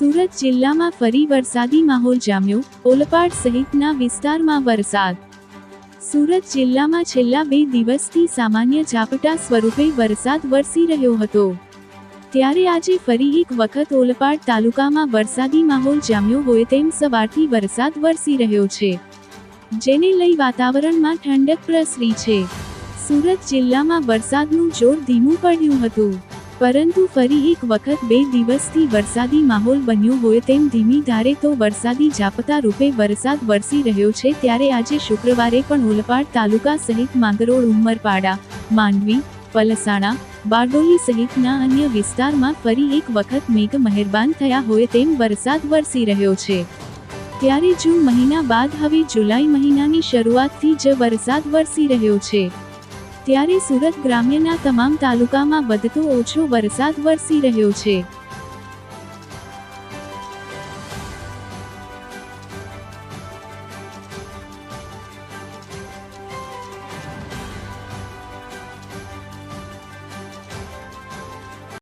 સુરત જિલ્લામાં ફરી વરસાદી માહોલ જામ્યો. ઓલપાડ સહિતના વિસ્તારમાં વરસાદ. સુરત જિલ્લામાં છેલ્લા બે દિવસથી સામાન્ય ઝાપટા સ્વરૂપે વરસાદ વરસી રહ્યો હતો. ત્યારે આજે ફરી એક વખત ઓલપાડ તાલુકામાં વરસાદી માહોલ જામ્યો હોય તેમ સવારથી વરસાદ વરસી રહ્યો છે. જેને લઈ વાતાવરણમાં ઠંડક પ્રસરી છે. સુરત જિલ્લામાં વરસાદનું જોર ધીમું પડ્યું હતું. પરંતુ ફરી એક વખત બે દિવસથી વરસાદી માહોલ બન્યો હોય તેમ ધીમી ધારે તો વરસાદી ઝાપટા રૂપે વરસાદ વરસી રહ્યો છે ત્યારે આજે શુક્રવારે પણ ઓલપાડ તાલુકા સહિત માંગરોળ, ઉમરપાડા, માંડવી, પલસાણા, બારડોલી સહિતના અન્ય વિસ્તારમાં ફરી એક વખત મેઘ મહેરબાન થયા હોય તેમ વરસાદ વરસી રહ્યો છે. ત્યારે જૂન મહિના બાદ હવે જુલાઈ મહિનાની શરૂઆતથી જ વરસાદ વરસી રહ્યો છે. ત્યારે સુરત ગ્રામ્યના તમામ તાલુકામાં વધતો ઓછો વરસાદ વરસી રહ્યો છે.